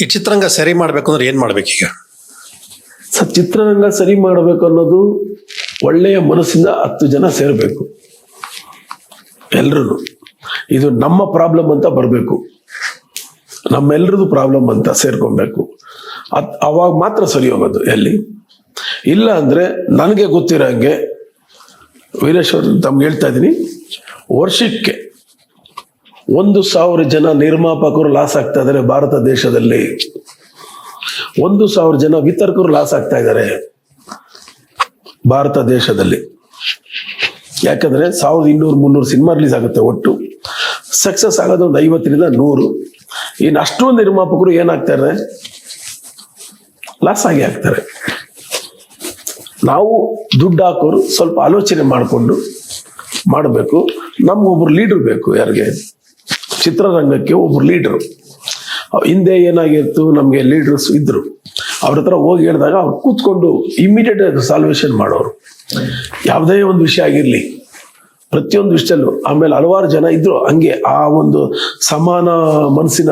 ಈ ಚಿತ್ರರಂಗ ಸರಿ ಮಾಡ್ಬೇಕು ಅಂದ್ರೆ ಏನ್ ಮಾಡ್ಬೇಕೀಗ ಈಗ? ಚಿತ್ರರಂಗ ಸರಿ ಮಾಡಬೇಕು ಅನ್ನೋದು ಒಳ್ಳೆಯ ಮನಸ್ಸಿಂದ ಹತ್ತು ಜನ ಸೇರಬೇಕು. ಎಲ್ರೂ ಇದು ನಮ್ಮ ಪ್ರಾಬ್ಲಮ್ ಅಂತ ಬರಬೇಕು. ನಮ್ಮೆಲ್ಲರದು ಪ್ರಾಬ್ಲಮ್ ಅಂತ ಸೇರ್ಕೊಬೇಕು. ಅತ್ ಅವಾಗ ಮಾತ್ರ ಸರಿ ಹೋಗೋದು ಎಲ್ಲಿ? ಇಲ್ಲ ಅಂದ್ರೆ ನನಗೆ ಗೊತ್ತಿರೋ ಹಂಗೆ ವೀರೇಶ್ವರ್ ತಮ್ಗೆ ಹೇಳ್ತಾ ಇದ್ದೀನಿ, ವರ್ಷಕ್ಕೆ ಒಂದು ಸಾವಿರ ಜನ ನಿರ್ಮಾಪಕರು ಲಾಸ್ ಆಗ್ತಾ ಇದ್ದಾರೆ ಭಾರತ ದೇಶದಲ್ಲಿ. ಒಂದು ಸಾವಿರ ಜನ ವಿತರಕರು ಲಾಸ್ ಆಗ್ತಾ ಇದ್ದಾರೆ ಭಾರತ ದೇಶದಲ್ಲಿ. ಯಾಕಂದ್ರೆ ಸಾವಿರದ ಇನ್ನೂರು ಮುನ್ನೂರು ಸಿನಿಮಾ ರಿಲೀಸ್ ಆಗುತ್ತೆ ಒಟ್ಟು. ಸಕ್ಸಸ್ ಆಗೋದು ಒಂದು ಐವತ್ತರಿಂದ ನೂರು. ಇನ್ನು ಅಷ್ಟೊಂದು ನಿರ್ಮಾಪಕರು ಏನಾಗ್ತಾರೆ ಲಾಸ್ ಆಗಿ ಆಗ್ತಾರೆ. ನಾವು ದುಡ್ಡು ಹಾಕೋರು ಸ್ವಲ್ಪ ಆಲೋಚನೆ ಮಾಡಿಕೊಂಡು ಮಾಡಬೇಕು. ನಮ್ಗೊಬ್ರು ಲೀಡರ್ ಬೇಕು ಯಾರಿಗೆ? ಚಿತ್ರರಂಗಕ್ಕೆ ಒಬ್ಬರು ಲೀಡ್ರು ಹಿಂದೆ ಏನಾಗಿತ್ತು? ನಮಗೆ ಲೀಡರ್ಸ್ ಇದ್ದರು ಅವ್ರ ಹತ್ರ ಹೋಗಿ ಹೇಳಿದಾಗ ಅವ್ರು ಕೂತ್ಕೊಂಡು ಇಮಿಡಿಯೇಟ್ ಸಾಲ್ವೇಷನ್ ಮಾಡೋರು. ಯಾವುದೇ ಒಂದು ವಿಷಯ ಆಗಿರಲಿ, ಪ್ರತಿಯೊಂದು ವಿಷಯಲ್ಲೂ ಆಮೇಲೆ ಹಲವಾರು ಜನ ಇದ್ರು ಹಂಗೆ ಆ ಒಂದು ಸಮಾನ ಮನಸ್ಸಿನ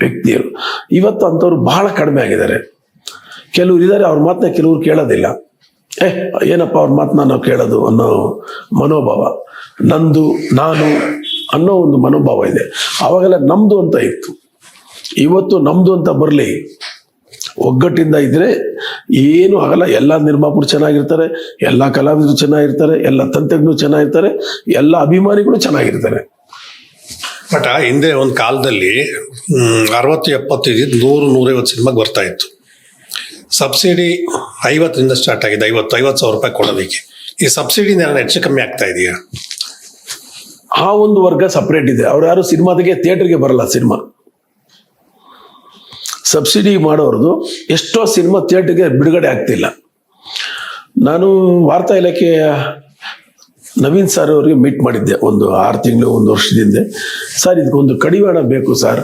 ವ್ಯಕ್ತಿಯರು. ಇವತ್ತು ಅಂಥವ್ರು ಬಹಳ ಕಡಿಮೆ ಆಗಿದ್ದಾರೆ. ಕೆಲವ್ರು ಇದ್ದಾರೆ ಅವ್ರ ಮಾತನ್ನ ಕೆಲವ್ರು ಕೇಳೋದಿಲ್ಲ. ಏ, ಏನಪ್ಪ ಅವ್ರ ಮಾತನ್ನ ನಾವು ಕೇಳೋದು ಅನ್ನೋ ಮನೋಭಾವ. ನಂದು, ನಾನು ಅನ್ನೋ ಒಂದು ಮನೋಭಾವ ಇದೆ. ಅವಾಗೆಲ್ಲ ನಮ್ದು ಅಂತ ಇತ್ತು. ಇವತ್ತು ನಮ್ದು ಅಂತ ಬರಲಿ, ಒಗ್ಗಟ್ಟಿಂದ ಇದ್ರೆ ಏನು ಆಗಲ್ಲ. ಎಲ್ಲ ನಿರ್ಮಾಪಕರು ಚೆನ್ನಾಗಿರ್ತಾರೆ, ಎಲ್ಲ ಕಲಾವಿದರು ಚೆನ್ನಾಗಿರ್ತಾರೆ, ಎಲ್ಲ ತಂತ್ರಜ್ಞರು ಚೆನ್ನಾಗಿರ್ತಾರೆ, ಎಲ್ಲ ಅಭಿಮಾನಿಗಳು ಚೆನ್ನಾಗಿರ್ತಾರೆ. ಬಟ್ ಹಿಂದೆ ಒಂದು ಕಾಲದಲ್ಲಿ ಅರವತ್ತು ಎಪ್ಪತ್ತು ಇದ್ದಿದ್ದು ನೂರು, ನೂರೈವತ್ತು ಸಿನಿಮಾಗೆ ಬರ್ತಾ ಇತ್ತು. ಸಬ್ಸಿಡಿ ಐವತ್ತರಿಂದ ಸ್ಟಾರ್ಟ್ ಆಗಿದೆ, ಐವತ್ತು ಐವತ್ತು ಸಾವಿರ ರೂಪಾಯಿ ಕೊಡೋದಕ್ಕೆ. ಈ ಸಬ್ಸಿಡಿ ಹೆಚ್ಚು ಕಮ್ಮಿ ಆಗ್ತಾ ಇದೆಯಾ? ಆ ಒಂದು ವರ್ಗ ಸಪ್ರೇಟ್ ಇದೆ. ಅವ್ರು ಯಾರು ಸಿನಿಮಾದಿಗೆ ಥಿಯೇಟರ್ಗೆ ಬರಲ್ಲ ಸಿನಿಮಾ. ಸಬ್ಸಿಡಿ ಮಾಡೋರ್ದು ಎಷ್ಟೋ ಸಿನಿಮಾ ಥಿಯೇಟರ್ಗೆ ಬಿಡುಗಡೆ ಆಗ್ತಿಲ್ಲ. ನಾನು ವಾರ್ತಾ ಇಲಾಖೆಯ ನವೀನ್ ಸರ್ ಅವರಿಗೆ ಮೀಟ್ ಮಾಡಿದ್ದೆ ಒಂದು ಆರು ತಿಂಗಳು, ಒಂದು ವರ್ಷದಿಂದ. ಸರ್ ಇದಕ್ಕೊಂದು ಕಡಿವಾಣ ಬೇಕು ಸರ್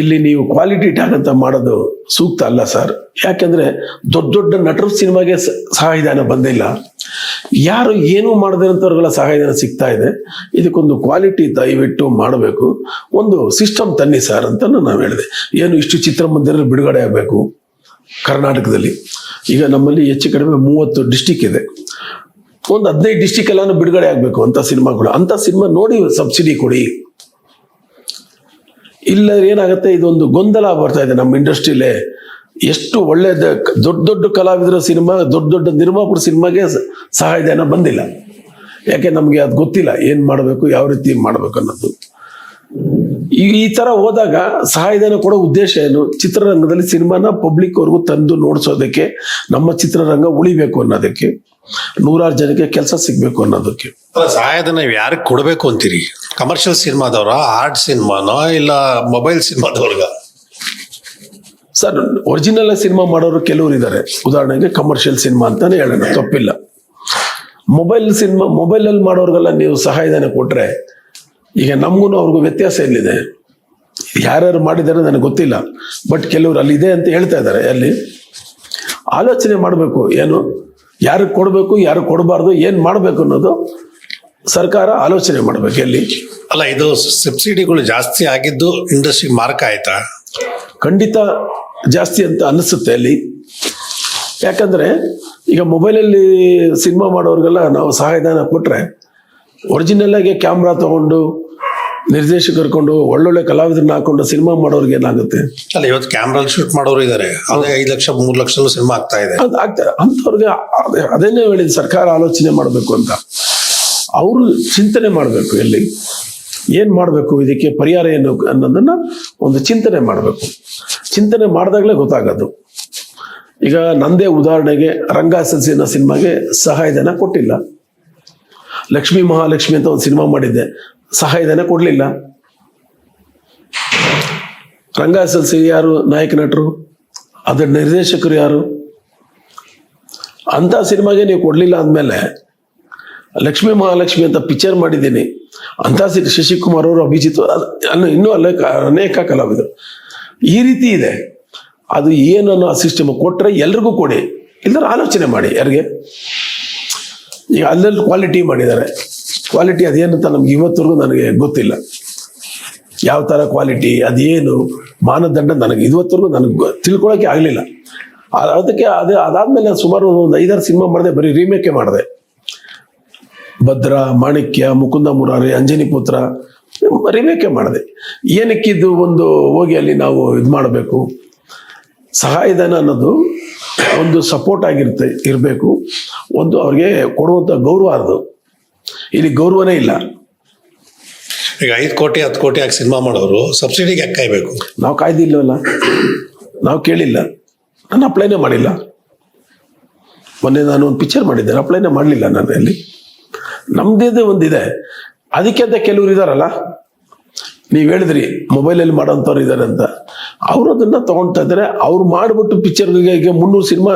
ಇಲ್ಲಿ ನೀವು ಕ್ವಾಲಿಟಿ ಟ್ಯಾಗ್ ಅಂತ ಮಾಡೋದು ಸೂಕ್ತ ಅಲ್ಲ ಸರ್ ಯಾಕೆಂದ್ರೆ ದೊಡ್ಡ ದೊಡ್ಡ ನಟರ ಸಿನಿಮಾಗೆ ಸಹಾಯಧಾನ ಬಂದಿಲ್ಲ. ಯಾರು ಏನು ಮಾಡದಿರೋಂಥವ್ರಿಗೆಲ್ಲ ಸಹಾಯಧನ ಸಿಗ್ತಾ ಇದೆ? ಇದಕ್ಕೊಂದು ಕ್ವಾಲಿಟಿ ದಯವಿಟ್ಟು ಮಾಡಬೇಕು. ಒಂದು ಸಿಸ್ಟಮ್ ತನ್ನಿ ಸರ್ ಅಂತ ನಾವು ಹೇಳಿದೆ. ಏನು ಇಷ್ಟು ಚಿತ್ರಮಂದಿರ ಬಿಡುಗಡೆ ಆಗಬೇಕು? ಕರ್ನಾಟಕದಲ್ಲಿ. ಈಗ ನಮ್ಮಲ್ಲಿ ಹೆಚ್ಚು ಕಡಿಮೆ ಮೂವತ್ತು ಡಿಸ್ಟಿಕ್ ಇದೆ. ಒಂದು ಹದಿನೈದು ಡಿಸ್ಟಿಕ್ ಎಲ್ಲಾನು ಬಿಡುಗಡೆ ಆಗಬೇಕು ಅಂತ ಸಿನಿಮಾಗಳು ಅಂತ ಸಿನಿಮಾ ನೋಡಿ ಸಬ್ಸಿಡಿ ಕೊಡಿ. ಇಲ್ಲ ಏನಾಗುತ್ತೆ? ಇದೊಂದು ಗೊಂದಲ ಬರ್ತಾ ಇದೆ ನಮ್ಮ ಇಂಡಸ್ಟ್ರಿಲೇ ಎಷ್ಟು ಒಳ್ಳೆ ದೊಡ್ಡ ದೊಡ್ಡ ಕಲಾವಿದರ ಸಿನಿಮಾ, ದೊಡ್ಡ ದೊಡ್ಡ ನಿರ್ಮಾಪಕರ ಸಿನಿಮಾಗೆ ಸಹಾಯಧನ ಬಂದಿಲ್ಲ. ಯಾಕೆ ನಮಗೆ ಅದು ಗೊತ್ತಿಲ್ಲ, ಏನು ಮಾಡಬೇಕು, ಯಾವ ರೀತಿ ಮಾಡಬೇಕು ಅನ್ನೋದು. ಈ ತರ ಹೋದಾಗ ಸಹಾಯಧನ ಕೊಡೋ ಉದ್ದೇಶ ಏನು? ಚಿತ್ರರಂಗದಲ್ಲಿ ಸಿನಿಮಾನ ಪಬ್ಲಿಕ್ ತಂದು ನೋಡಿಸೋದಕ್ಕೆ, ನಮ್ಮ ಚಿತ್ರರಂಗ ಉಳಿಬೇಕು ಅನ್ನೋದಕ್ಕೆ, ನೂರಾರು ಜನಕ್ಕೆ ಕೆಲಸ ಸಿಗ್ಬೇಕು ಅನ್ನೋದಕ್ಕೆ. ಸಹಾಯ ಸಹಾಯಧನ ಯಾರಿಗೆ ಕೊಡಬೇಕು ಅಂತೀರಿ? ಕಮರ್ಷಿಯಲ್ ಸಿನಿಮಾದವ್ರ ಆರ್ಟ್ ಸಿನಿಮಾನೋ, ಇಲ್ಲ ಮೊಬೈಲ್ ಸಿನಿಮಾದವ್ರಿಗ? ಸರ್ ಒರಿಜಿನಲ್ ಸಿನಿಮಾ ಮಾಡೋರು ಕೆಲವರು ಇದ್ದಾರೆ ಉದಾಹರಣೆಗೆ ಕಮರ್ಷಿಯಲ್ ಸಿನಿಮಾ ಅಂತಾನೆ ಹೇಳೋಣ ತಪ್ಪಿಲ್ಲ. ಮೊಬೈಲ್ ಸಿನಿಮಾ ಮೊಬೈಲಲ್ಲಿ ಮಾಡೋರ್ಗೆಲ್ಲ ನೀವು ಸಹಾಯಧನ ಕೊಟ್ಟರೆ ಈಗ ನಮಗೂ ಅವ್ರಿಗೂ ವ್ಯತ್ಯಾಸ ಎಲ್ಲಿದೆ? ಯಾರ್ಯಾರು ಮಾಡಿದ್ದಾರೆ ನನಗೆ ಗೊತ್ತಿಲ್ಲ. ಬಟ್ ಕೆಲವರು ಅಲ್ಲಿ ಇದೆ ಅಂತ ಹೇಳ್ತಾ ಇದ್ದಾರೆ ಅಲ್ಲಿ. ಆಲೋಚನೆ ಮಾಡಬೇಕು ಏನು? ಯಾರಿಗೆ ಕೊಡಬೇಕು ಯಾರು ಕೊಡಬಾರ್ದು ಏನು ಮಾಡಬೇಕು ಅನ್ನೋದು ಸರ್ಕಾರ ಆಲೋಚನೆ ಮಾಡಬೇಕು ಎಲ್ಲಿ? ಅಲ್ಲ ಇದು ಸಬ್ಸಿಡಿಗಳು ಜಾಸ್ತಿ ಆಗಿದ್ದು ಇಂಡಸ್ಟ್ರಿ ಮಾರ್ಕ್ ಆಯ್ತಾ? ಖಂಡಿತ ಜಾಸ್ತಿ ಅಂತ ಅನಿಸುತ್ತೆ ಅಲ್ಲಿ. ಯಾಕಂದ್ರೆ ಈಗ ಮೊಬೈಲಲ್ಲಿ ಸಿನಿಮಾ ಮಾಡೋರಿಗೆಲ್ಲ ನಾವು ಸಹಾಯಧನ ಕೊಟ್ಟರೆ ಒರಿಜಿನಲ್ ಆಗಿ ಕ್ಯಾಮ್ರಾ ತಗೊಂಡು ನಿರ್ದೇಶಕ ಕರ್ಕೊಂಡು ಒಳ್ಳೊಳ್ಳೆ ಕಲಾವಿದರನ್ನ ಹಾಕೊಂಡು ಸಿನಿಮಾ ಮಾಡೋರ್ಗೆ ಏನಾಗುತ್ತೆ? ಅಲ್ಲ ಇವತ್ತು ಕ್ಯಾಮ್ರಲ್ಲಿ ಶೂಟ್ ಮಾಡೋರು ಇದ್ದಾರೆ ಅದೇ ಐದು ಲಕ್ಷ ಮೂರು ಲಕ್ಷ ಸಿನಿಮಾ ಆಗ್ತಾ ಇದೆ. ಅದು ಆಗ್ತಾರೆ. ಅಂಥವ್ರಿಗೆ ಅದೇ- ಅದನ್ನೇ ಹೇಳಿದ ಸರ್ಕಾರ ಆಲೋಚನೆ ಮಾಡಬೇಕು ಅಂತ. ಅವರು ಚಿಂತನೆ ಮಾಡಬೇಕು ಎಲ್ಲಿ. ಏನು ಮಾಡಬೇಕು ಇದಕ್ಕೆ ಪರಿಹಾರ ಏನು ಅನ್ನೋದನ್ನ ಒಂದು ಚಿಂತನೆ ಮಾಡಬೇಕು. ಚಿಂತನೆ ಮಾಡಿದಾಗಲೇ ಗೊತ್ತಾಗೋದು. ಈಗ ನಂದೇ ಉದಾಹರಣೆಗೆ ರಂಗ ಅನ್ನೋ ಸಿನಿಮಾಗೆ ಸಹಾಯಧನ ಕೊಟ್ಟಿಲ್ಲ. ಲಕ್ಷ್ಮೀ ಮಹಾಲಕ್ಷ್ಮಿ ಅಂತ ಒಂದು ಸಿನಿಮಾ ಮಾಡಿದ್ದೆ. ಸಹಾಯಧನ ಕೊಡಲಿಲ್ಲ. ರಂಗ ಯಾರು? ನಾಯಕ ನಟರು? ಅದರ ನಿರ್ದೇಶಕರು ಯಾರು? ಅಂಥ ಸಿನಿಮಾಗೆ ನೀವು ಕೊಡಲಿಲ್ಲ ಅಂದಮೇಲೆ ಲಕ್ಷ್ಮಿ ಮಹಾಲಕ್ಷ್ಮಿ ಅಂತ ಪಿಕ್ಚರ್ ಮಾಡಿದ್ದೀನಿ. ಅಂಥ ಶಶಿಕುಮಾರ್ ಅವರು, ಅಭಿಜಿತ್ ಅನ್ನು ಇನ್ನೂ ಅಲ್ಲೇ ಅನೇಕ ಕಲಾವಿದರು. ಈ ರೀತಿ ಇದೆ. ಅದು ಏನನ್ನೋ ಸಿಸ್ಟಮ್ ಕೊಟ್ಟರೆ ಎಲ್ರಿಗೂ ಕೊಡಿ. ಇಲ್ಲದ್ರೆ ಆಲೋಚನೆ ಮಾಡಿ, ಯಾರಿಗೆ? ಈಗ ಅಲ್ಲಲ್ಲಿ ಕ್ವಾಲಿಟಿ ಮಾಡಿದ್ದಾರೆ. ಕ್ವಾಲಿಟಿ ಅದೇನಂತ ನಮ್ಗೆ ಇವತ್ತರೆಗೂ ನನಗೆ ಗೊತ್ತಿಲ್ಲ. ಯಾವ ಥರ ಕ್ವಾಲಿಟಿ ಅದೇನು? ಮಾನದಂಡ ನನಗೆ ಇವತ್ತರೆಗೂ ನನಗೆ ತಿಳ್ಕೊಳಕ್ಕೆ ಆಗಲಿಲ್ಲ. ಅದಕ್ಕೆ ಅದು ಅದಾದ್ಮೇಲೆ ಸುಮಾರು ಒಂದು ಐದಾರು ಸಿನಿಮಾ ಮಾಡಿದೆ, ಬರೀ ರೀಮೇಕೆ ಮಾಡಿದೆ. ಭದ್ರ, ಮಾಣಿಕ್ಯ, ಮುಕುಂದ ಮುರಾರಿ, ಅಂಜನಿ ಪುತ್ರ ರಿಮೇಕೆ ಮಾಡಿದೆ. ಏನಕ್ಕಿದ್ದು ಒಂದು ಹೋಗಿ ಅಲ್ಲಿ ನಾವು ಇದು ಮಾಡಬೇಕು? ಸಹಾಯಧನ ಅನ್ನೋದು ಒಂದು ಸಪೋರ್ಟ್ ಆಗಿರುತ್ತೆ ಇರಬೇಕು. ಒಂದು ಅವ್ರಿಗೆ ಕೊಡುವಂಥ ಗೌರವ ಅದು. ಇಲ್ಲಿ ಗೌರವನೇ ಇಲ್ಲ. ಈಗ ಐದು ಕೋಟಿ ಹತ್ತು ಕೋಟಿ ಹಾಕಿ ಸಿನಿಮಾ ಮಾಡೋರು ಸಬ್ಸಿಡಿಗೆ ಯಾಕೆ ಕಾಯ್ಬೇಕು? ನಾವು ಕಾಯ್ದಿಲ್ಲವಲ್ಲ ನಾವು ಕೇಳಿಲ್ಲ. ನಾನು ಅಪ್ಲೈನೇ ಮಾಡಿಲ್ಲ. ಮೊನ್ನೆ ನಾನು ಒಂದು ಪಿಕ್ಚರ್ ಮಾಡಿದ್ದೇನೆ ಅಪ್ಲೈನೇ ಮಾಡಲಿಲ್ಲ ನಾನು ಅಲ್ಲಿ. ನಮ್ದೇ ಒಂದಿದೆ. ಅದಕ್ಕೆ ಅಂತ ಕೆಲವ್ರು ಇದಾರಲ್ಲ? ನೀವು ಹೇಳಿದ್ರಿ ಮೊಬೈಲಲ್ಲಿ ಮಾಡೋಂಥವ್ರು ಇದ್ದಾರೆ ಅಂತ. ಅವರು ಅದನ್ನ ತಗೊಳ್ತಾ ಇದ್ದಾರೆ ಅವ್ರು ಮಾಡಿಬಿಟ್ಟು ಪಿಕ್ಚರ್ಗೆ ಈಗ ಮುನ್ನೂರು ಸಿನಿಮಾ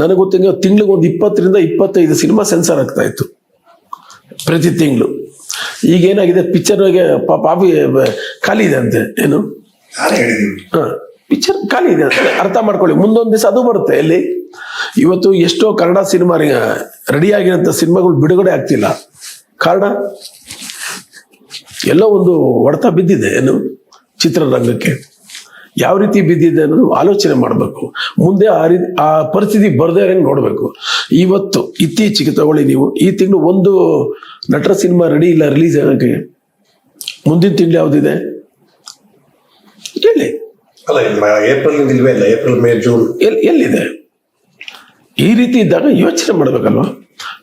ನನಗೆ ಗೊತ್ತಿಂಗ ತಿಂಗ್ಳಿಗೆ ಒಂದು ಇಪ್ಪತ್ತರಿಂದ ಇಪ್ಪತ್ತೈದು ಸಿನಿಮಾ ಸೆನ್ಸರ್ ಆಗ್ತಾ ಇತ್ತು. ಪ್ರತಿ ತಿಂಗಳು. ಈಗ ಏನಾಗಿದೆ? ಪಿಕ್ಚರ್ಗೆ ಪಾಪಿ ಖಾಲಿ ಇದೆ ಅಂತೆ. ಏನು? ಪಿಕ್ಚರ್ ಖಾಲಿ ಇದೆ ಅಂತ ಅರ್ಥ ಮಾಡ್ಕೊಳ್ಳಿ. ಮುಂದೊಂದು ದಿವಸ ಅದು ಬರುತ್ತೆ. ಎಲ್ಲಿ? ಇವತ್ತು ಎಷ್ಟೋ ಕನ್ನಡ ಸಿನಿಮಾ ರೆಡಿ ಆಗಿರೋಂಥ ಸಿನಿಮಾಗಳು ಬಿಡುಗಡೆ ಆಗ್ತಿಲ್ಲ. ಕಾರಣ? ಎಲ್ಲೋ ಒಂದು ಹೊಡೆತ ಬಿದ್ದಿದೆ ಏನು? ಚಿತ್ರರಂಗಕ್ಕೆ. ಯಾವ ರೀತಿ ಬಿದ್ದಿದೆ ಅನ್ನೋದು ಆಲೋಚನೆ ಮಾಡಬೇಕು. ಮುಂದೆ ಆ ರೀತಿ ಆ ಪರಿಸ್ಥಿತಿ ಬರದೇ ಇರಂಗೆ ನೋಡಬೇಕು. ಇವತ್ತು ಇತ್ತೀಚೆಗೆ ತಗೊಳ್ಳಿ ನೀವು ಈ ತಿಂಗಳು ಒಂದು ನಟರ ಸಿನಿಮಾ ರೆಡಿ ಇಲ್ಲ ರಿಲೀಸ್ ಆಗೋಕ್ಕೆ. ಮುಂದಿನ ತಿಂಗಳು ಯಾವುದಿದೆ? ಹೇಳಿ. ಅಲ್ಲ ಏಪ್ರಿಲ್ ಇಲ್ವೇ ಇಲ್ಲ ಏಪ್ರಿಲ್ ಮೇ ಜೂನ್ ಎಲ್ಲಿ ಎಲ್ಲಿದೆ? ಈ ರೀತಿ ಇದ್ದಾಗ ಯೋಚನೆ ಮಾಡ್ಬೇಕಲ್ವಾ?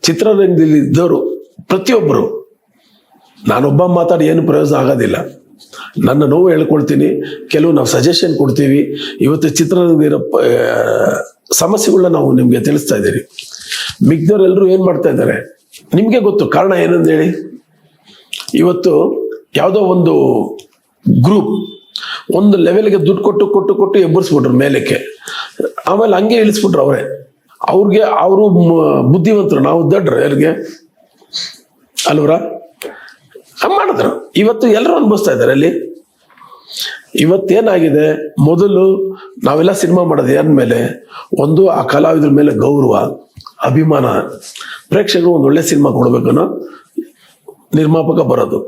ಚಿತ್ರರಂಗದಲ್ಲಿ ಇದ್ದವರು ಪ್ರತಿಯೊಬ್ಬರು ನಾನೊಬ್ಬ ಮಾತಾಡಿ ಏನು ಪ್ರಯೋಜನ ಆಗೋದಿಲ್ಲ. ನನ್ನ ನೋವು ಹೇಳ್ಕೊಳ್ತೀನಿ. ಕೆಲವು ನಾವು ಸಜೆಷನ್ ಕೊಡ್ತೀವಿ. ಇವತ್ತು ಚಿತ್ರರಂಗದಿರೋ ಸಮಸ್ಯೆಗಳನ್ನ ನಾವು ನಿಮಗೆ ತಿಳಿಸ್ತಾ ಇದ್ದೀರಿ. ಮಿಗ್ದವ್ರೆಲ್ಲರೂ ಏನು ಮಾಡ್ತಾ ಇದ್ದಾರೆ? ನಿಮಗೆ ಗೊತ್ತು ಕಾರಣ ಏನಂತ ಹೇಳಿ? ಇವತ್ತು ಯಾವುದೋ ಒಂದು ಗ್ರೂಪ್ ಒಂದು ಲೆವೆಲ್ಗೆ ದುಡ್ಡು ಕೊಟ್ಟು ಕೊಟ್ಟು ಕೊಟ್ಟು ಎಬ್ಬರಿಸ್ಬಿಟ್ರು ಮೇಲಕ್ಕೆ. ಆಮೇಲೆ ಹಂಗೆ ಇಳಿಸ್ಬಿಟ್ರು ಅವರೇ. ಅವ್ರಿಗೆ, ಅವರು ಬುದ್ಧಿವಂತರು. ನಾವು ದಡ್ರು. ಯಾರಿಗೆ? ಅಲ್ವರ? ಮಾಡಿದ್ರು. ಇವತ್ತು ಎಲ್ಲರೂ ಅನುಭವಿಸ್ತಾ ಇದ್ದಾರೆ ಅಲ್ಲಿ. ಇವತ್ತೇನಾಗಿದೆ? ಮೊದಲು ನಾವೆಲ್ಲ ಸಿನಿಮಾ ಮಾಡೋದು ಮೇಲೆ ಒಂದು ಆ ಕಲಾವಿದ್ರ ಮೇಲೆ ಗೌರವ, ಅಭಿಮಾನ. ಪ್ರೇಕ್ಷಕರು ಒಂದು ಒಳ್ಳೆ ಸಿನಿಮಾ ಕೊಡ್ಬೇಕನ್ನೋ ನಿರ್ಮಾಪಕ ಬರೋದು.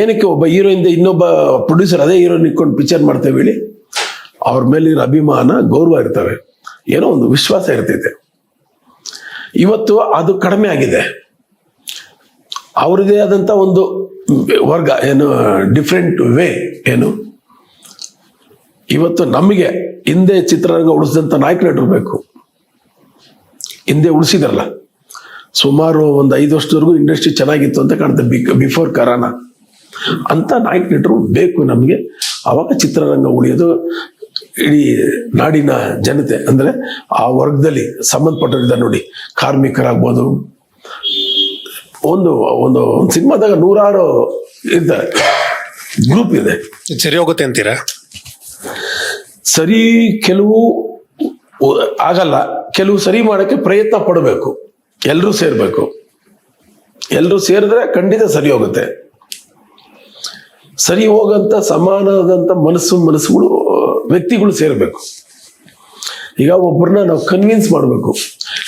ಏನಕ್ಕೆ ಒಬ್ಬ ಹೀರೋಯಿಂದ ಇನ್ನೊಬ್ಬ ಪ್ರೊಡ್ಯೂಸರ್ ಅದೇ ಹೀರೋಯಿನ್ ಇಟ್ಕೊಂಡು ಪಿಕ್ಚರ್ ಮಾಡ್ತೇವೆ ಹೇಳಿ, ಅವ್ರ ಮೇಲಿರೋ ಅಭಿಮಾನ, ಗೌರವ ಇರ್ತವೆ. ಏನೋ ಒಂದು ವಿಶ್ವಾಸ ಇರ್ತೈತೆ. ಇವತ್ತು ಅದು ಕಡಿಮೆ ಆಗಿದೆ. ಅವ್ರದೇ ಆದಂಥ ಒಂದು ವರ್ಗ, ಏನು ಡಿಫ್ರೆಂಟ್ ವೇ ಏನು? ಇವತ್ತು ನಮಗೆ ಹಿಂದೆ ಚಿತ್ರರಂಗ ಉಳಿಸಿದಂಥ ನಾಯಕ ನಟರು ಬೇಕು. ಹಿಂದೆ ಉಳಿಸಿದಾರಲ್ಲ. ಸುಮಾರು ಒಂದು ಐದು ವರ್ಷದವರೆಗೂ ಇಂಡಸ್ಟ್ರಿ ಚೆನ್ನಾಗಿತ್ತು ಅಂತ ಕಾಣುತ್ತೆ ಬಿ ಬಿಫೋರ್ ಕರೋನಾ ಅಂತ ನಾಯಕ ನಟರು ಬೇಕು ನಮಗೆ. ಅವಾಗ ಚಿತ್ರರಂಗ ಉಳಿಯೋದು ಇಡೀ ನಾಡಿನ ಜನತೆ. ಅಂದ್ರೆ ಆ ವರ್ಗದಲ್ಲಿ ಸಂಬಂಧಪಟ್ಟಿದ್ದ ನೋಡಿ. ಕಾರ್ಮಿಕರಾಗ್ಬೋದು ಒಂದು ಒಂದು ಒಂದು ಸಿನಿಮಾದಾಗ ನೂರಾರು ಇರ್ತಾರೆ ಗ್ರೂಪ್ ಇದೆ. ಸರಿ ಹೋಗುತ್ತೆ ಅಂತೀರಾ? ಸರಿ ಕೆಲವು ಆಗಲ್ಲ. ಕೆಲವು ಸರಿ ಮಾಡೋಕ್ಕೆ ಪ್ರಯತ್ನ ಪಡಬೇಕು. ಎಲ್ಲರೂ ಸೇರಬೇಕು. ಎಲ್ಲರೂ ಸೇರಿದ್ರೆ ಖಂಡಿತ ಸರಿ ಹೋಗುತ್ತೆ. ಸರಿ ಹೋಗಂತ ಸಮಾನದಂತ ಮನಸ್ಸು ಮನಸ್ಸುಗಳು ವ್ಯಕ್ತಿಗಳು ಸೇರಬೇಕು. ಈಗ ಒಬ್ಬರನ್ನ ನಾವು ಕನ್ವಿನ್ಸ್ ಮಾಡಬೇಕು.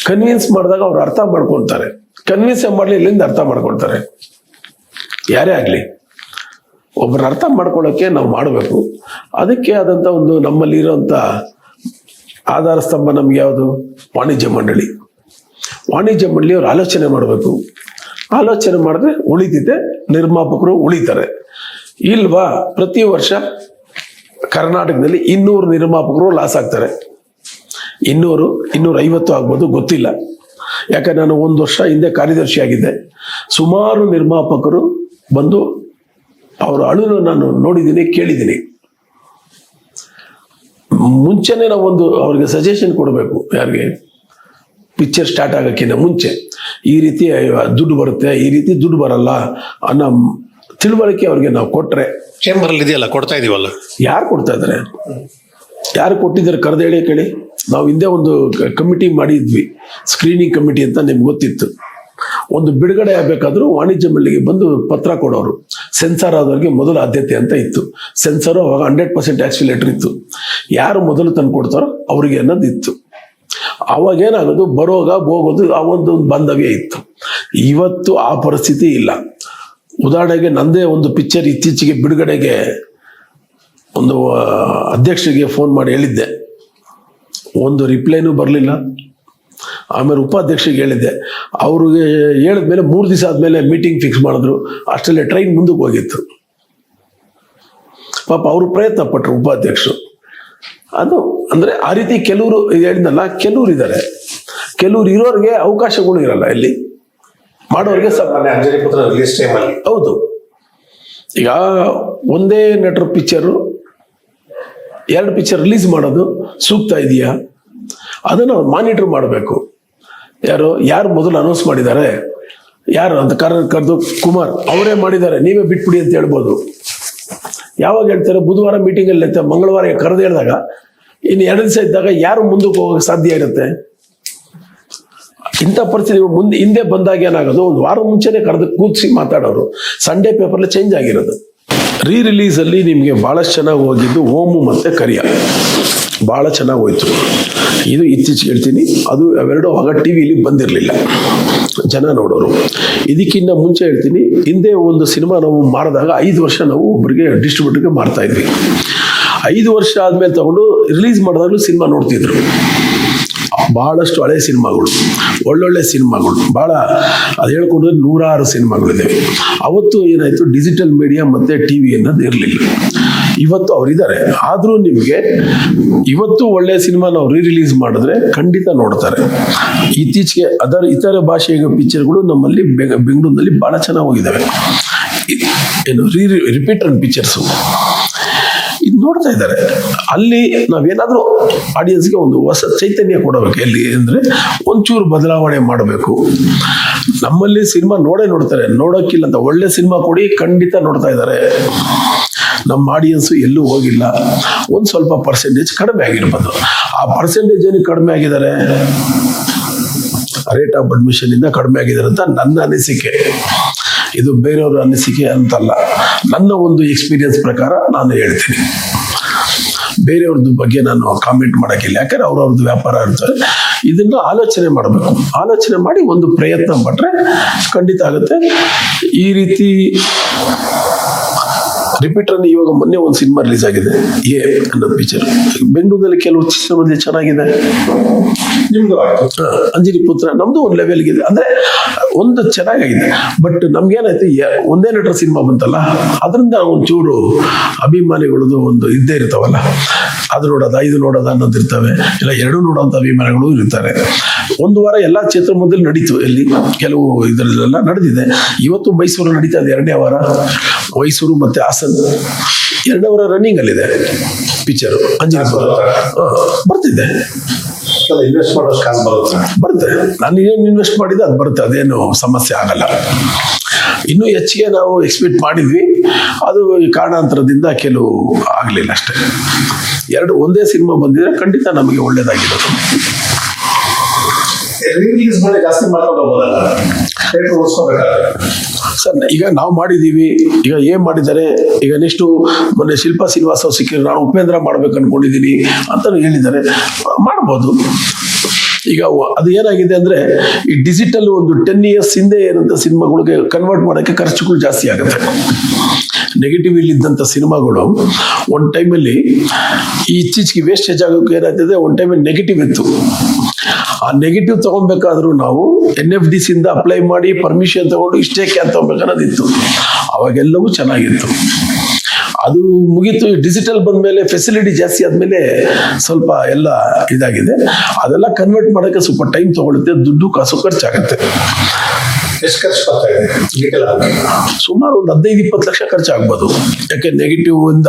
ಕನ್ವಿನ್ಸ್ ಮಾಡಿದಾಗ ಅವ್ರು ಅರ್ಥ ಮಾಡ್ಕೊಳ್ತಾರೆ. ಕನ್ವಿನ್ಸ್ ಮಾಡಲಿ, ಇಲ್ಲಿಂದ ಅರ್ಥ ಮಾಡ್ಕೊಳ್ತಾರೆ. ಯಾರೇ ಆಗಲಿ ಒಬ್ಬರ ಅರ್ಥ ಮಾಡ್ಕೊಳ್ಳೋಕ್ಕೆ ನಾವು ಮಾಡಬೇಕು. ಅದಕ್ಕೆ ಆದಂಥ ಒಂದು ನಮ್ಮಲ್ಲಿ ಇರೋಂಥ ಆಧಾರ ಸ್ತಂಭ ನಮ್ಗೆ ಯಾವುದು? ವಾಣಿಜ್ಯ ಮಂಡಳಿ. ವಾಣಿಜ್ಯ ಮಂಡಳಿ ಅವ್ರು ಆಲೋಚನೆ ಮಾಡಬೇಕು. ಆಲೋಚನೆ ಮಾಡಿದ್ರೆ ಉಳಿದಿದೆ, ನಿರ್ಮಾಪಕರು ಉಳಿತಾರೆ. ಇಲ್ವಾ, ಪ್ರತಿ ವರ್ಷ ಕರ್ನಾಟಕದಲ್ಲಿ ಇನ್ನೂರು ನಿರ್ಮಾಪಕರು ಲಾಸ್ ಆಗ್ತಾರೆ. ಇನ್ನೂರು ಇನ್ನೂರ ಐವತ್ತು ಆಗ್ಬೋದು, ಗೊತ್ತಿಲ್ಲ. ಯಾಕಂದ್ರೆ ನಾನು ಒಂದು ವರ್ಷ ಹಿಂದೆ ಕಾರ್ಯದರ್ಶಿ ಆಗಿದ್ದೆ. ಸುಮಾರು ನಿರ್ಮಾಪಕರು ಬಂದು ಅವರ ಅಳುನ ನಾನು ನೋಡಿದ್ದೀನಿ ಕೇಳಿದ್ದೀನಿ. ಮುಂಚೆನೆ ನಾವು ಒಂದು ಅವ್ರಿಗೆ ಸಜೆಷನ್ ಕೊಡಬೇಕು ಯಾರಿಗೆ? ಪಿಕ್ಚರ್ ಸ್ಟಾರ್ಟ್ ಆಗೋಕ್ಕಿಂತ ಮುಂಚೆ. ಈ ರೀತಿ ದುಡ್ಡು ಬರುತ್ತೆ ಈ ರೀತಿ ದುಡ್ಡು ಬರಲ್ಲ ಅನ್ನೋ ತಿಳುವಳಿಕೆ ಅವ್ರಿಗೆ ನಾವು ಕೊಟ್ಟರೆ ಚೇಂಬರ್ ಅಲ್ಲಿ ಇದೆಯಲ್ಲ ಕೊಡ್ತಾ ಇದೀವಲ್ಲ? ಯಾರು ಕೊಡ್ತಾ ಇದ್ದಾರೆ? ಯಾರು ಕೊಟ್ಟಿದ್ದಾರೆ ಕರೆದೇಳಿ ಹೇಳಿ ಕೇಳಿ. ನಾವು ಹಿಂದೆ ಒಂದು ಕಮಿಟಿ ಮಾಡಿದ್ವಿ. ಸ್ಕ್ರೀನಿಂಗ್ ಕಮಿಟಿ ಅಂತ ನಿಮ್ಗೆ ಗೊತ್ತಿತ್ತು. ಒಂದು ಬಿಡುಗಡೆ ಆಗಬೇಕಾದ್ರೂ ವಾಣಿಜ್ಯ ಮಳಿಗೆ ಬಂದು ಪತ್ರ ಕೊಡೋರು. ಸೆನ್ಸಾರ್ ಆದವ್ರಿಗೆ ಮೊದಲು ಆದ್ಯತೆ ಅಂತ ಇತ್ತು. ಸೆನ್ಸಾರು ಅವಾಗ ಹಂಡ್ರೆಡ್ ಪರ್ಸೆಂಟ್ ಆಕ್ಸಿಲೇಟರ್ ಇತ್ತು. ಯಾರು ಮೊದಲು ತಂದು ಕೊಡ್ತಾರೋ ಅವ್ರಿಗೆ ಅನ್ನೋದು ಇತ್ತು. ಅವಾಗ ಏನಾಗೋದು? ಬರೋಗ ಹೋಗೋದು ಆ ಒಂದು ಬಾಂಧವ್ಯ ಇತ್ತು. ಇವತ್ತು ಆ ಪರಿಸ್ಥಿತಿ ಇಲ್ಲ. ಉದಾಹರಣೆಗೆ ನಂದೇ ಒಂದು ಪಿಕ್ಚರ್ ಇತ್ತೀಚೆಗೆ ಬಿಡುಗಡೆಗೆ ಒಂದು ಅಧ್ಯಕ್ಷರಿಗೆ ಫೋನ್ ಮಾಡಿ ಹೇಳಿದ್ದೆ. ಒಂದು ರಿಪ್ಲೈನೂ ಬರಲಿಲ್ಲ. ಆಮೇಲೆ ಉಪಾಧ್ಯಕ್ಷರಿಗೆ ಹೇಳಿದ್ದೆ. ಅವ್ರಿಗೆ ಹೇಳಿದ್ಮೇಲೆ ಮೂರು ದಿವಸ ಆದಮೇಲೆ ಮೀಟಿಂಗ್ ಫಿಕ್ಸ್ ಮಾಡಿದ್ರು. ಅಷ್ಟರಲ್ಲೇ ಟ್ರೈನ್ ಮುಂದಕ್ಕೆ ಹೋಗಿತ್ತು. ಪಾಪ ಅವರು ಪ್ರಯತ್ನ ಪಟ್ಟರು ಉಪಾಧ್ಯಕ್ಷರು. ಅದು ಅಂದರೆ ಆ ರೀತಿ ಕೆಲವರು ಹೇಳಿದ್ನಲ್ಲ ಕೆಲವ್ರು ಇದ್ದಾರೆ. ಕೆಲವ್ರು ಇರೋರಿಗೆ ಅವಕಾಶಗಳು ಇರಲ್ಲ ಇಲ್ಲಿ. ಮಾಡೋರಿಗೆ ಹೌದು. ಈಗ ಒಂದೇ ನಟರ ಪಿಕ್ಚರು ಎರಡು ಪಿಕ್ಚರ್ ರಿಲೀಸ್ ಮಾಡೋದು ಸೂಕ್ತ ಇದೆಯಾ? ಅದನ್ನು ಮಾನಿಟರ್ ಮಾಡಬೇಕು. ಯಾರು ಯಾರು ಮೊದಲು ಅನೌನ್ಸ್ ಮಾಡಿದ್ದಾರೆ, ಯಾರು ಅಂತ ಕರ ಕರೆದು ಕುಮಾರ್ ಅವರೇ ಮಾಡಿದ್ದಾರೆ, ನೀವೇ ಬಿಟ್ಬಿಡಿ ಅಂತ ಹೇಳ್ಬೋದು. ಯಾವಾಗ ಹೇಳ್ತಾರೆ, ಬುಧವಾರ ಮೀಟಿಂಗಲ್ಲಿ ಮಂಗಳವಾರ ಕರೆದು ಹೇಳಿದಾಗ, ಇನ್ನು ಎರಡು ದಿವಸ ಇದ್ದಾಗ ಯಾರು ಮುಂದಕ್ಕೆ ಹೋಗೋಕೆ ಸಾಧ್ಯ ಇರುತ್ತೆ? ಇಂಥ ಪರಿಸ್ಥಿತಿ ಮುಂದೆ, ಹಿಂದೆ ಬಂದಾಗ ಏನಾಗೋದು? ಒಂದು ವಾರ ಮುಂಚೆನೆ ಕರೆದು ಕೂತ್ಸಿ ಮಾತಾಡೋರು. ಸಂಡೇ ಪೇಪರ್ಲಿ ಚೇಂಜ್ ಆಗಿರೋದು. ರೀ ರಿಲೀಸಲ್ಲಿ ನಿಮಗೆ ಭಾಳಷ್ಟು ಚೆನ್ನಾಗಿ ಹೋಗಿದ್ದು ಓಮು ಮತ್ತು ಕರಿಯ. ಭಾಳ ಚೆನ್ನಾಗಿ ಹೋಯ್ತು. ಇದು ಇತ್ತೀಚೆಗೆ ಹೇಳ್ತೀನಿ. ಅದು ಅವೆರಡೂ ಆಗ ಟಿ ವಿಲಿ ಬಂದಿರಲಿಲ್ಲ. ಜನ ನೋಡೋರು. ಇದಕ್ಕಿಂತ ಮುಂಚೆ ಹೇಳ್ತೀನಿ, ಹಿಂದೆ ಒಂದು ಸಿನಿಮಾ ನಾವು ಮಾರಿದಾಗ ಐದು ವರ್ಷ ನಾವು ಒಬ್ಬರಿಗೆ ಡಿಸ್ಟ್ರಿಬ್ಯೂಟರ್ಗೆ ಮಾಡ್ತಾಯಿದ್ವಿ ಐದು ವರ್ಷ ಆದಮೇಲೆ ತಗೊಂಡು ರಿಲೀಸ್ ಮಾಡಿದಾಗಲೂ ಸಿನಿಮಾ ನೋಡ್ತಿದ್ರು. ಬಹಳಷ್ಟು ಹಳೆ ಸಿನಿಮಾಗಳು, ಒಳ್ಳೊಳ್ಳೆ ಸಿನಿಮಾಗಳು. ಭಾಳ ಅದು ಹೇಳ್ಕೊಂಡ್ರೆ ನೂರಾರು ಸಿನಿಮಾಗಳಿದ್ದಾವೆ ಅವತ್ತು ಏನಾಯಿತು ಡಿಜಿಟಲ್ ಮೀಡಿಯಾ ಮತ್ತು ಟಿ ವಿ ಅನ್ನೋದು ಇರಲಿಲ್ಲ. ಇವತ್ತು ಅವರಿದ್ದಾರೆ ಆದರೂ ನಿಮಗೆ ಇವತ್ತು ಒಳ್ಳೆಯ ಸಿನಿಮಾ ನಾವು ರೀ ರಿಲೀಸ್ ಮಾಡಿದ್ರೆ ಖಂಡಿತ ನೋಡ್ತಾರೆ. ಇತ್ತೀಚೆಗೆ ಅದರ ಇತರ ಭಾಷೆಯ ಪಿಕ್ಚರ್ಗಳು ನಮ್ಮಲ್ಲಿ ಬೆಂಗ- ಬೆಂಗಳೂರಿನಲ್ಲಿ ಭಾಳ ಚೆನ್ನಾಗಿ ಹೋಗಿದ್ದಾವೆ ಏನು ರೀ ರಿಪೀಟ್ ಅಂಡ್ ಪಿಕ್ಚರ್ಸು ಇದು ನೋಡ್ತಾ ಇದ್ದಾರೆ. ಅಲ್ಲಿ ನಾವೇನಾದರೂ ಆಡಿಯನ್ಸ್ಗೆ ಒಂದು ಹೊಸ ಚೈತನ್ಯ ಕೊಡಬೇಕು. ಎಲ್ಲಿ ಅಂದರೆ ಒಂಚೂರು ಬದಲಾವಣೆ ಮಾಡಬೇಕು. ನಮ್ಮಲ್ಲಿ ಸಿನಿಮಾ ನೋಡೇ ನೋಡ್ತಾರೆ. ನೋಡೋಕ್ಕಿಲ್ಲ ಅಂತ ಒಳ್ಳೆ ಸಿನಿಮಾ ಕೊಡಿ, ಖಂಡಿತ ನೋಡ್ತಾ ಇದ್ದಾರೆ. ನಮ್ಮ ಆಡಿಯನ್ಸು ಎಲ್ಲೂ ಹೋಗಿಲ್ಲ. ಒಂದು ಸ್ವಲ್ಪ ಪರ್ಸೆಂಟೇಜ್ ಕಡಿಮೆ ಆಗಿರ್ಬೋದು. ಆ ಪರ್ಸೆಂಟೇಜ್ ಏನು ಕಡಿಮೆ ಆಗಿದ್ದಾರೆ? ರೇಟ್ ಆಫ್ ಅಡ್ಮಿಷನ್ ಇಂದ ಕಡಿಮೆ ಆಗಿದ್ದಾರೆ ಅಂತ ನನ್ನ ಅನಿಸಿಕೆ. ಇದು ಬೇರೆಯವ್ರ ಅನಿಸಿಕೆ ಅಂತಲ್ಲ. ನನ್ನ ಒಂದು ಎಕ್ಸ್ಪೀರಿಯನ್ಸ್ ಪ್ರಕಾರ ನಾನು ಹೇಳ್ತೀನಿ. ಬೇರೆಯವ್ರದ್ದು ಬಗ್ಗೆ ನಾನು ಕಾಮೆಂಟ್ ಮಾಡೋಕ್ಕಿಲ್ಲ. ಯಾಕಂದ್ರೆ ಅವ್ರವ್ರದ್ದು ವ್ಯಾಪಾರ ಇರ್ತಾರೆ. ಇದನ್ನ ಆಲೋಚನೆ ಮಾಡಬೇಕು. ಆಲೋಚನೆ ಮಾಡಿ ಒಂದು ಪ್ರಯತ್ನ ಪಟ್ಟರೆ ಖಂಡಿತ ಆಗುತ್ತೆ. ಈ ರೀತಿ ರಿಪೀಟರ್ ಇವಾಗ ಮೊನ್ನೆ ಒಂದು ಸಿನಿಮಾ ರಿಲೀಸ್ ಆಗಿದೆ ಎ ಅನ್ನೋ ಪಿಕ್ಚರ್. ಬೆಂಗಳೂರಿನಲ್ಲಿ ಕೆಲವು ಚಿತ್ರಮಂದಿರ ಚೆನ್ನಾಗಿದೆ. ನಿಮ್ದು ಅಂಜಲಿ ಪುತ್ರ ನಮ್ದು ಒಂದು ಲೆವೆಲ್ಗಿದೆ ಅಂದ್ರೆ ಒಂದು ಚೆನ್ನಾಗಿದೆ ಬಟ್ ನಮ್ಗೇನಾಯ್ತು ಒಂದೇ ನಟರ ಸಿನಿಮಾ ಬಂತಲ್ಲ ಅದರಿಂದ ಒಂಚೂರು ಅಭಿಮಾನಿಗಳದು ಒಂದು ಇದ್ದೇ ಇರ್ತಾವಲ್ಲ. ಅದು ನೋಡೋದ ಐದು ನೋಡೋದ ಅನ್ನೋದು ಇರ್ತವೆ. ಇಲ್ಲ ಎರಡು ನೋಡೋಂಥ ಅಭಿಮಾನಿಗಳು ಇರ್ತಾರೆ. ಒಂದು ವಾರ ಎಲ್ಲ ಚಿತ್ರಮಂದಿರ ನಡೀತು. ಇಲ್ಲಿ ಕೆಲವು ಇದರಲ್ಲೆಲ್ಲ ನಡೆದಿದೆ. ಇವತ್ತು ಮೈಸೂರು ನಡೀತಾ ಇದೆ ಎರಡನೇ ವಾರ. ಮೈಸೂರು ಮತ್ತೆ ಹಾಸನ್ ಎರಡವರ ವಾರ ರನ್ನಿಂಗ್ ಅಲ್ಲಿದೆ ಪಿಕ್ಚರು ಅಂಜಲಿ ಬರ್ತಿದೆ. ಇನ್ವೆಸ್ಟ್ ಮಾಡೋಷ್ಟು ಕಾಸು ಬರುತ್ತೆ. ಬರುತ್ತೆ. ನಾನು ಏನು ಇನ್ವೆಸ್ಟ್ ಮಾಡಿದೆ ಅದು ಬರುತ್ತೆ ಅದೇನು ಸಮಸ್ಯೆ ಆಗಲ್ಲ. ಇನ್ನೂ ಹೆಚ್ಚಿಗೆ ನಾವು ಎಕ್ಸ್ಪೆಕ್ಟ್ ಮಾಡಿದ್ವಿ. ಅದು ಕಾರಣಾಂತರದಿಂದ ಕೆಲವು ಆಗಲಿಲ್ಲ ಅಷ್ಟೇ. ಎರಡು ಒಂದೇ ಸಿನಿಮಾ ಬಂದಿದ್ರೆ ಖಂಡಿತ ನಮಗೆ ಒಳ್ಳೇದಾಗಿರೋದು. ರಿಲೀಸ್ ಮಾಡಿ ಜಾಸ್ತಿ ಮಾಡ್ಕೊಂಡು ಹೋಗೋದಲ್ಲ? ಥಿಯೇಟರ್ ಉಳಿಸ್ಕೋಬೇಕಾದ್ರೆ ಸರ್, ಈಗ ನಾವು ಮಾಡಿದ್ದೀವಿ, ಈಗ ಏನ್ ಮಾಡಿದ್ದಾರೆ, ಈಗ ನೆಕ್ಸ್ಟು ಮೊನ್ನೆ ಶಿಲ್ಪಾ ಶ್ರೀನಿವಾಸ ಸಿಕ್ಕಿದ್ರೆ, ನಾನು ಉಪೇಂದ್ರ ಮಾಡ್ಬೇಕು ಅನ್ಕೊಂಡಿದ್ದೀನಿ ಅಂತ ಹೇಳಿದ್ದಾರೆ. ಮಾಡ್ಬೋದು. ಈಗ ಅದು ಏನಾಗಿದೆ ಅಂದ್ರೆ, ಈ ಡಿಜಿಟಲ್ ಒಂದು ಟೆನ್ ಇಯರ್ಸ್ ಹಿಂದೆ ಏನಂತ ಸಿನಿಮಾಗಳಿಗೆ ಕನ್ವರ್ಟ್ ಮಾಡೋಕ್ಕೆ ಖರ್ಚುಗಳು ಜಾಸ್ತಿ ಆಗುತ್ತೆ. ನೆಗೆಟಿವ್ ಇಲ್ಲಿದ್ದಂಥ ಸಿನಿಮಾಗಳು ಒಂದು ಟೈಮಲ್ಲಿ ಈ ಇತ್ತೀಚೆಗೆ ವೇಸ್ಟೇಜ್ ಆಗೋಕೆ ಏನಾಗ್ತದೆ ಒಂದು ಟೈಮಲ್ಲಿ ನೆಗೆಟಿವ್ ಇತ್ತು. ಆ ನೆಗೆಟಿವ್ ತಗೊಬೇಕಾದ್ರೂ ನಾವು ಎನ್ ಎಫ್ ಡಿ ಸಿಂದ ಅಪ್ಲೈ ಮಾಡಿ ಪರ್ಮಿಷನ್ ತಗೊಂಡು ಇಷ್ಟೇ ಕ್ಯಾನ್ ತಗೋಬೇಕನ್ನೋದಿತ್ತು. ಅವಾಗೆಲ್ಲವೂ ಚೆನ್ನಾಗಿತ್ತು. ಅದು ಮುಗೀತು ಡಿಜಿಟಲ್ ಬಂದ್ಮೇಲೆ ಫೆಸಿಲಿಟಿ ಜಾಸ್ತಿ ಆದಮೇಲೆ ಸ್ವಲ್ಪ ಎಲ್ಲ ಇದಾಗಿದೆ. ಅದೆಲ್ಲ ಕನ್ವರ್ಟ್ ಮಾಡೋಕ್ಕೆ ಸ್ವಲ್ಪ ಟೈಮ್ ತಗೊಳುತ್ತೆ, ದುಡ್ಡು ಕಾಸು ಖರ್ಚಾಗುತ್ತೆ. ಖರ್ಚು ಸುಮಾರು ಒಂದು ಹದಿನೈದು, ಇಪ್ಪತ್ತು ಲಕ್ಷ ಖರ್ಚಾಗ್ಬೋದು. ಯಾಕೆ ನೆಗೆಟಿವ್ ಇಂದ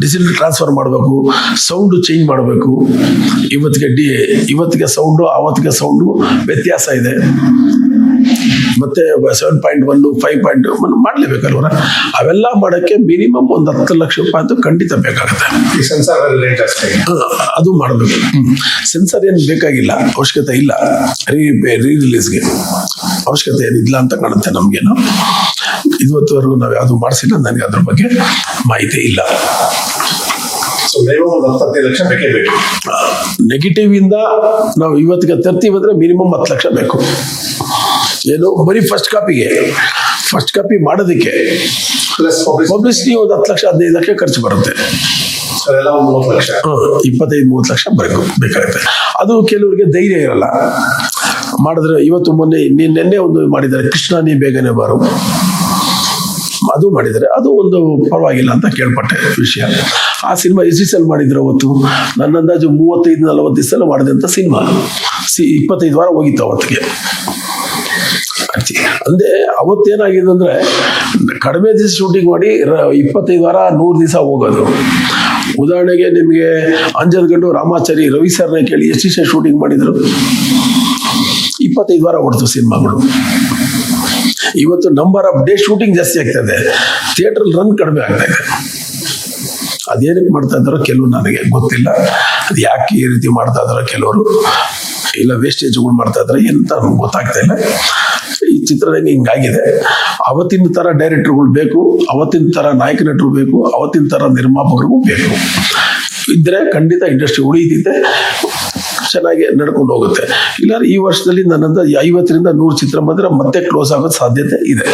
ಡಿಜಿಟಲ್ ಟ್ರಾನ್ಸ್ಫರ್ ಮಾಡಬೇಕು ಸೌಂಡ್ ಚೇಂಜ್ ಮಾಡಬೇಕು. ಇವತ್ತಿಗೆ ಡಿ ಇವತ್ತಿಗೆ ಸೌಂಡು ಆವತ್ತಿಗೆ ಸೌಂಡು ವ್ಯತ್ಯಾಸ ಇದೆ. ಮತ್ತೆ seven point one five point one ಮಾಡಲೇಬೇಕಲ್ವರ ಅವೆಲ್ಲ ಮಾಡೋಕ್ಕೆ ಮಿನಿಮಮ್ ಒಂದು ಹತ್ತು ಲಕ್ಷ ರೂಪಾಯಿ ಅಂತೂ ಖಂಡಿತ ಬೇಕಾಗುತ್ತೆ. ಅದು ಮಾಡಬೇಕು. ಸೆನ್ಸರ್ ಏನು ಬೇಕಾಗಿಲ್ಲ ಅವಶ್ಯಕತೆ ಇಲ್ಲ. ರೀ ರೀ ರಿಲೀಸ್ಗೆ ಅವಶ್ಯಕತೆ ಏನಿಲ್ಲ ಅಂತ ಕಾಣುತ್ತೆ ನಮಗೇನು. ಇವತ್ತುವರೆಗೂ ನಾವು ಯಾವುದು ಮಾಡಿಸಿಲ್ಲ ನನಗೆ ಅದ್ರ ಬಗ್ಗೆ ಮಾಹಿತಿ ಇಲ್ಲ. ನೆಗೆಟಿವ್ ಇಂದ ನಾವು ಇವತ್ತಿಗೆ ತರ್ತೀವಿ ಅಂದ್ರೆ ಮಿನಿಮಮ್ ಹತ್ತು ಲಕ್ಷ ಬೇಕು. ಏನು ಬರೀ ಫಸ್ಟ್ ಕಾಪಿಗೆ ಫಸ್ಟ್ ಕಾಪಿ ಮಾಡೋದಕ್ಕೆ ಪಬ್ಲಿಸಿಟಿ ಒಂದು ಹತ್ತು ಲಕ್ಷ ಹದಿನೈದು ಲಕ್ಷ ಖರ್ಚು ಬರುತ್ತೆ. ಇಪ್ಪತ್ತೈದು ಮೂವತ್ತು ಲಕ್ಷ ಬರಬೇಕು ಬೇಕಾಗುತ್ತೆ. ಅದು ಕೆಲವರಿಗೆ ಧೈರ್ಯ ಇರಲ್ಲ. ಮಾಡಿದ್ರೆ ಇವತ್ತು ಮೊನ್ನೆ ನಿನ್ನೆ ಒಂದು ಮಾಡಿದ್ದಾರೆ ಕೃಷ್ಣ ನೀ ಬೇಗನೆ ಬಾರು. ಅದು ಮಾಡಿದರೆ ಅದು ಒಂದು ಪರವಾಗಿಲ್ಲ ಅಂತ ಕೇಳ್ಪಟ್ಟೆ ವಿಷಯ. ಆ ಸಿನಿಮಾ ಎಸ್ ಎಲ್ ಮಾಡಿದ್ರು ಅವತ್ತು. ನನ್ನ ಅಂದಾಜು ಮೂವತ್ತೈದು ನಲವತ್ತು ದಿವಸ ಮಾಡಿದಂಥ ಸಿನಿಮಾ. ಸಿ ಇಪ್ಪತ್ತೈದು ವಾರ ಹೋಗಿತ್ತು ಅವತ್ತಿಗೆ. ಅಂದ್ರೆ ಅವತ್ತೇನಾಗಿದೆ ಅಂದ್ರೆ ಕಡಿಮೆ ದಿವಸ ಶೂಟಿಂಗ್ ಮಾಡಿ ಇಪ್ಪತ್ತೈದು ವಾರ ನೂರು ದಿವಸ ಹೋಗೋದು. ಉದಾಹರಣೆಗೆ ನಿಮಗೆ ಅಂಜದ್ ಗಂಡು ರಾಮಾಚಾರಿ ರವಿ ಸರ್ನ ಕೇಳಿ ಎಷ್ಟು ದಿವಸ ಶೂಟಿಂಗ್ ಮಾಡಿದ್ರು? ಇಪ್ಪತ್ತೈದು ವಾರ ಓಡ್ತು ಸಿನಿಮಾಗಳು. ಇವತ್ತು ನಂಬರ್ ಆಫ್ ಡೇ ಶೂಟಿಂಗ್ ಜಾಸ್ತಿ ಆಗ್ತದೆ ಥಿಯೇಟರ್ ರನ್ ಕಡಿಮೆ ಆಗ್ತದೆ ಅದೇನಕ್ಕೆ ಮಾಡ್ತಾ ಇದ್ದಾರೋ ಕೆಲವು ನನಗೆ ಗೊತ್ತಿಲ್ಲ. ಅದು ಯಾಕೆ ಈ ರೀತಿ ಮಾಡ್ತಾ ಇದ್ದಾರೋ ಕೆಲವರು. ಇಲ್ಲ ವೇಸ್ಟೇಜ್ಗಳು ಮಾಡ್ತಾ ಇದ್ದಾರೆ ಎಂತ ನಮ್ಗೆ ಗೊತ್ತಾಗ್ತಾ ಇಲ್ಲ. ಈ ಚಿತ್ರರಂಗ ಹಿಂಗಾಗಿದೆ. ಅವತ್ತಿನ ಥರ ಡೈರೆಕ್ಟರ್ಗಳು ಬೇಕು, ಅವತ್ತಿನ ಥರ ನಾಯಕ ನಟರು ಬೇಕು, ಅವತ್ತಿನ ಥರ ನಿರ್ಮಾಪಕರಿಗೂ ಬೇಕು. ಇದ್ರೆ ಖಂಡಿತ ಇಂಡಸ್ಟ್ರಿ ಉಳಿದಿದೆ, ಚೆನ್ನಾಗಿ ನಡ್ಕೊಂಡು ಹೋಗುತ್ತೆ. ಇಲ್ಲಾದ್ರೆ ಈ ವರ್ಷದಲ್ಲಿ ನನ್ನಂತ ಐವತ್ತರಿಂದ ನೂರು ಚಿತ್ರ ಮಾತ್ರ ಮತ್ತೆ ಕ್ಲೋಸ್ ಆಗೋದು ಸಾಧ್ಯತೆ ಇದೆ.